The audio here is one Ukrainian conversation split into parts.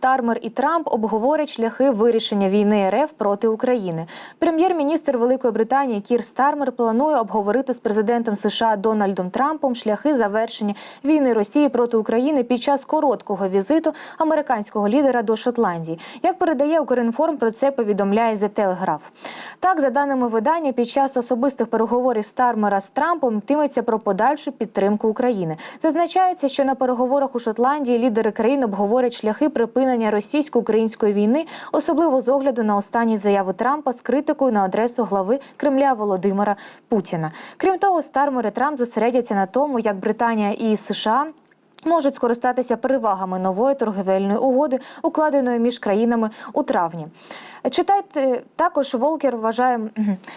Стармер і Трамп обговорять шляхи вирішення війни РФ проти України. Прем'єр-міністр Великої Британії Кір Стармер планує обговорити з президентом США Дональдом Трампом шляхи завершення війни Росії проти України під час короткого візиту американського лідера до Шотландії. Як передає Укрінформ, про це повідомляє The Telegraph. Так, за даними видання, під час особистих переговорів Стармера з Трампом йтиметься про подальшу підтримку України. Зазначається, що на переговорах у Шотландії лідери країн обговорять шляхи припинення російсько-української війни, особливо з огляду на останні заяви Трампа з критикою на адресу глави Кремля Володимира Путіна. Крім того, Стармер і Трамп зосередяться на тому, як Британія і США. Можуть скористатися перевагами нової торговельної угоди, укладеної між країнами у травні. Читайте також Волкер вважає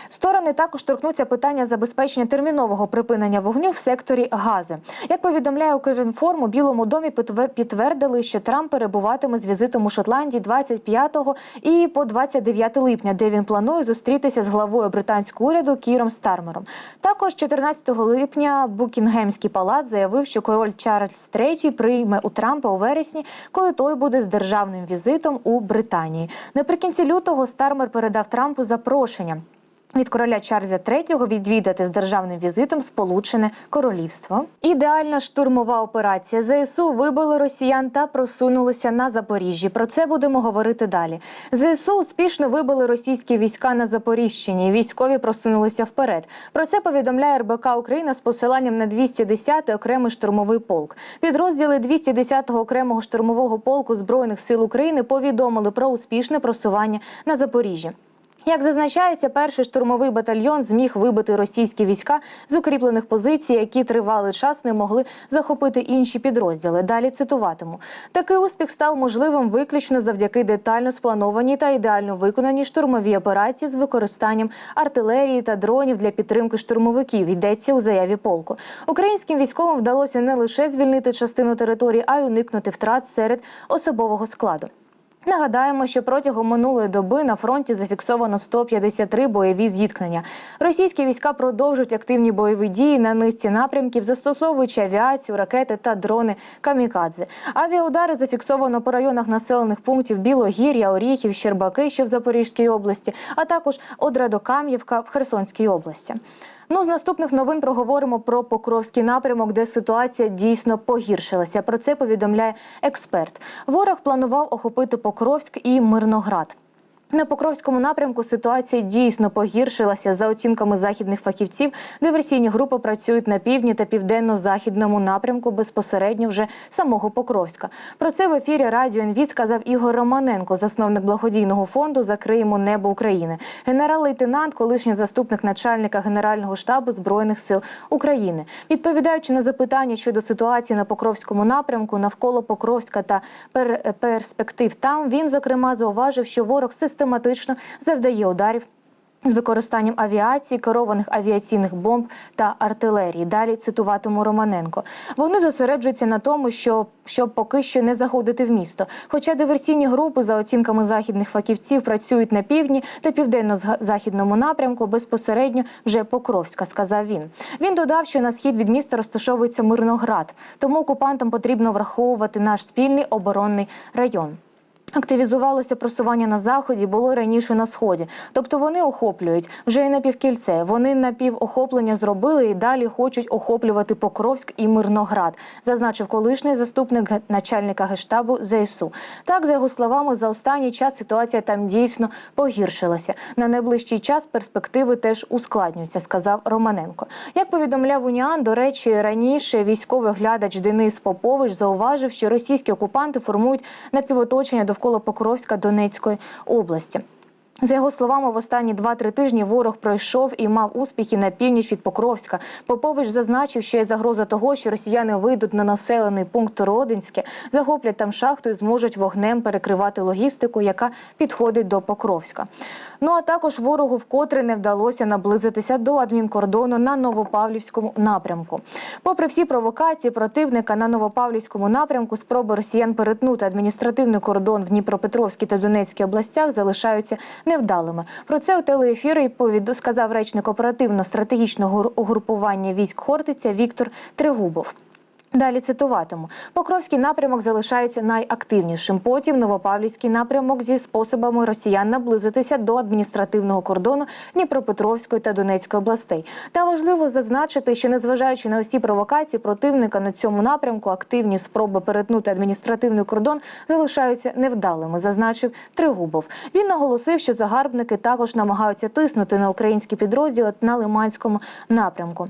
сторони також торкнуться питання забезпечення термінового припинення вогню в секторі гази. Як повідомляє Укрінформ, у Білому домі підтве- підтвердили, що Трамп перебуватиме з візитом у Шотландії 25 і по 29 липня, де він планує зустрітися з главою британського уряду Кіром Стармером. Також 14 липня Букінгемський палац заявив, що король Чарльз III прийме у Трампа у вересні, коли той буде з державним візитом у Британії. Наприкінці лютого Стармер передав Трампу запрошення. Від короля Чарльза III відвідати з державним візитом Сполучене Королівство. Ідеальна штурмова операція ЗСУ вибили росіян та просунулися на Запоріжжі. Про це будемо говорити далі. ЗСУ успішно вибили російські війська на Запоріжчині. Військові просунулися вперед. Про це повідомляє РБК Україна з посиланням на 210-й окремий штурмовий полк. Підрозділи 210-го окремого штурмового полку збройних сил України повідомили про успішне просування на Запоріжжі. Як зазначається, перший штурмовий батальйон зміг вибити російські війська з укріплених позицій, які тривалий час не могли захопити інші підрозділи. Далі цитуватиму: такий успіх став можливим виключно завдяки детально спланованій та ідеально виконаній штурмовій операції з використанням артилерії та дронів для підтримки штурмовиків. Йдеться у заяві полку. Українським військовим вдалося не лише звільнити частину території, а й уникнути втрат серед особового складу. Нагадаємо, що протягом минулої доби на фронті зафіксовано 153 бойові зіткнення. Російські війська продовжують активні бойові дії на низці напрямків, застосовуючи авіацію, ракети та дрони камікадзе. Авіаудари зафіксовано по районах населених пунктів Білогір'я, Оріхів, Щербаки, що в Запорізькій області, а також Одрадокам'ївка в Херсонській області. Ну, з наступних новин проговоримо про Покровський напрямок, де ситуація дійсно погіршилася. Про це повідомляє експерт. Ворог планував охопити Покровськ і Мирноград. На Покровському напрямку ситуація дійсно погіршилася. За оцінками західних фахівців, диверсійні групи працюють на півдні та південно-західному напрямку безпосередньо вже самого Покровська. Про це в ефірі Радіо НВ сказав Ігор Романенко, засновник благодійного фонду Закриємо небо України, генерал-лейтенант, колишній заступник начальника Генерального штабу збройних сил України. Відповідаючи на запитання щодо ситуації на Покровському напрямку, навколо Покровська та пер- перспектив там, він зокрема зауважив, що ворог систематично завдає ударів. З використанням авіації, керованих авіаційних бомб та артилерії. Далі цитуватиму Романенко. Вони зосереджуються на тому, що щоб поки що не заходити в місто. Хоча диверсійні групи, за оцінками західних фахівців, працюють на півдні та південно-західному напрямку безпосередньо вже Покровська, сказав він. Він додав, що на схід від міста розташовується Мирноград, тому окупантам потрібно враховувати наш спільний оборонний район. Активізувалося просування на заході, було раніше на сході. Тобто вони охоплюють вже і напівкільце. Вони напівохоплення зробили і далі хочуть охоплювати Покровськ і Мирноград, зазначив колишній заступник начальника гештабу ЗСУ. Так, за його словами, за останній час ситуація там дійсно погіршилася. На найближчий час перспективи теж ускладнюються, сказав Романенко. Як повідомляв Уніан, до речі, раніше військовий глядач Денис Попович зауважив, що російські окупанти формують напівоточення довкола Покровська Донецької області. За його словами, в останні 2-3 тижні ворог пройшов і мав успіхи на північ від Покровська. Попович зазначив, що є загроза того, що росіяни вийдуть на населений пункт Родинське, захоплять там шахту і зможуть вогнем перекривати логістику, яка підходить до Покровська. Ну а також ворогу вкотре не вдалося наблизитися до адмінкордону на Новопавлівському напрямку. Попри всі провокації противника на Новопавлівському напрямку, спроби росіян перетнути адміністративний кордон в Дніпропетровській та Донецькій областях залишаються невдалими. Про це у телеефірі повіду сказав речник оперативно-стратегічного угрупування військ Хортиця Віктор Тригубов. Далі цитуватиму: Покровський напрямок залишається найактивнішим. Потім Новопавлівський напрямок зі способами росіян наблизитися до адміністративного кордону Дніпропетровської та Донецької областей. Та важливо зазначити, що незважаючи на усі провокації противника на цьому напрямку, активні спроби перетнути адміністративний кордон залишаються невдалими, зазначив Тригубов. Він наголосив, що загарбники також намагаються тиснути на українські підрозділи на Лиманському напрямку.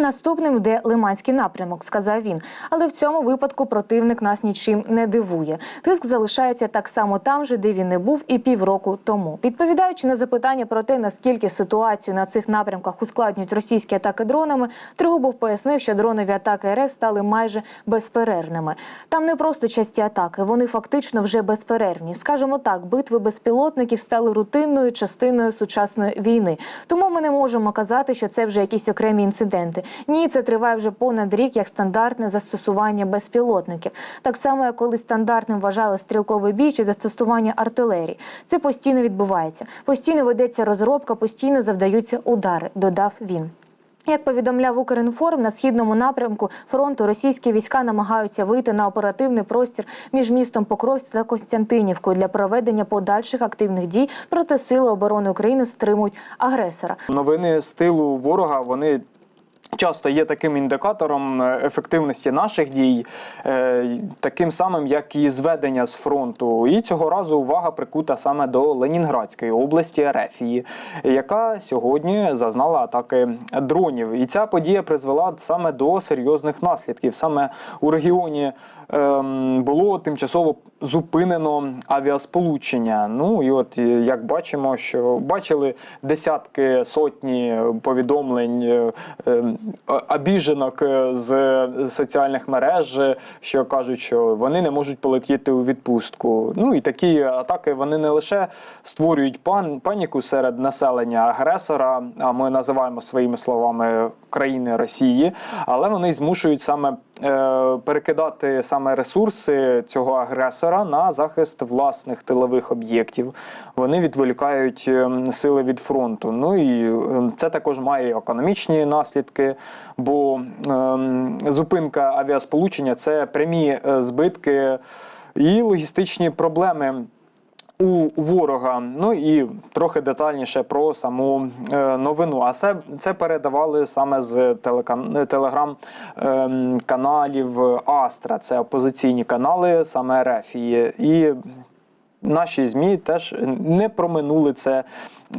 Наступним йде Лиманський напрямок, сказав він. Але в цьому випадку противник нас нічим не дивує. Тиск залишається так само там же, де він не був і півроку тому. Відповідаючи на запитання про те, наскільки ситуацію на цих напрямках ускладнюють російські атаки дронами, Тригубов пояснив, що дронові атаки РФ стали майже безперервними. Там не просто часті атаки, вони фактично вже безперервні. Скажімо так, битви безпілотників стали рутинною частиною сучасної війни. Тому ми не можемо казати, що це вже якісь окремі інциденти. Ні, це триває вже понад рік як стандартне застосування безпілотників. Так само, як коли стандартним вважали стрілковий бій чи застосування артилерії. Це постійно відбувається. Постійно ведеться розробка, постійно завдаються удари, додав він. Як повідомляв Укрінформ, на східному напрямку фронту російські війська намагаються вийти на оперативний простір між містом Покровськ та Костянтинівкою для проведення подальших активних дій проти сили оборони України стримують агресора. Новини з тилу ворога вони. Часто є таким індикатором е, ефективності наших дій, е, таким самим, як і зведення з фронту. І цього разу увага прикута саме до Ленінградської області Ерефії, яка сьогодні зазнала атаки дронів. І ця подія призвела саме до серйозних наслідків. Саме у регіоні ем, було тимчасово зупинено авіасполучення. Ну і от е, як бачимо, що бачили десятки сотні повідомлень е, е, обіженок е, з соціальних мереж, е, що кажуть, що вони не можуть полетіти у відпустку. Ну і такі атаки вони не лише створюють пан, паніку серед населення агресора, а ми називаємо своїми словами країни Росії, але вони змушують саме е, перекидати саме ресурси цього агресора на захист власних тилових об'єктів. Вони відволікають е, сили від фронту. Ну і е, це також має економічні наслідки, бо е, зупинка авіасполучення це прямі е, збитки і логістичні проблеми. У ворога, ну і трохи детальніше про саму е, новину. А це, це передавали саме з телеграм-каналів Астра. Це опозиційні канали, саме Рефії. І наші ЗМІ теж не проминули це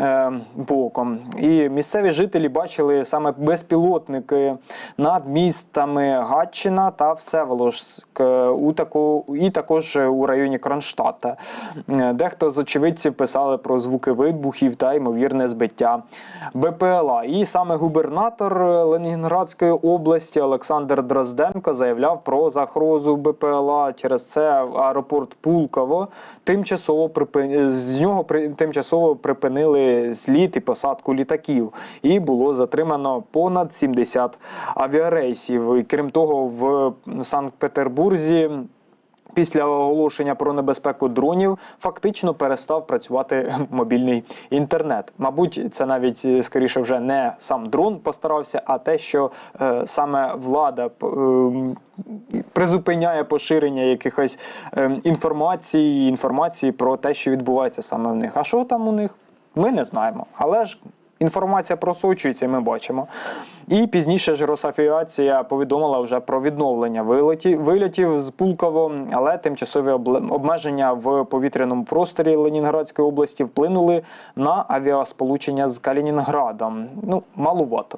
е, боком. І місцеві жителі бачили саме безпілотники над містами Гатчина та Всеволожськ е, у таку, і також у районі Кронштадта. Е, Дехто з очевидців писали про звуки вибухів та ймовірне збиття БПЛА. І саме губернатор Ленінградської області Олександр Дрозденко заявляв про загрозу БПЛА. Через це аеропорт Пулково тимчасово припин... з нього при... тимчасово припинили зліт і посадку літаків, і було затримано понад 70 авіарейсів. І, крім того, в Санкт-Петербурзі. Після оголошення про небезпеку дронів фактично перестав працювати мобільний інтернет. Мабуть, це навіть е, скоріше вже не сам дрон постарався, а те, що е, саме влада е, призупиняє поширення якихось е, інформації, інформації про те, що відбувається саме в них. А що там у них? Ми не знаємо. Але ж Інформація просочується, ми бачимо. І пізніше ж Росавіація повідомила вже про відновлення вилетів, з Пулково, але тимчасові обмеження в повітряному просторі Ленінградської області вплинули на авіасполучення з Калінінградом. Ну, малувато.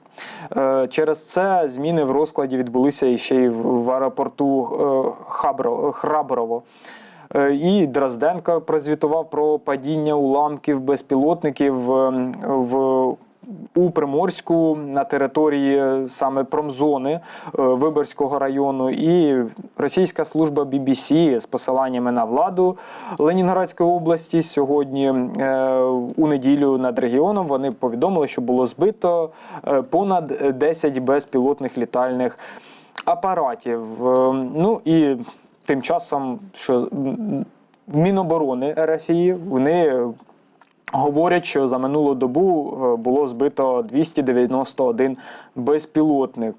Е, через це зміни в розкладі відбулися ще й в в аеропорту е, Хабро, Храброво. Е, І Дрозденко прозвітував про падіння уламків безпілотників е, в. У Приморську на території саме промзони е, Виборського району, і російська служба BBC з посиланнями на владу Ленінградської області сьогодні е, у неділю над регіоном вони повідомили, що було збито понад 10 безпілотних літальних апаратів. Е, Ну і тим часом, що Міноборони РФІ, вони говорять, що за минулу добу е, було збито 291 безпілотник.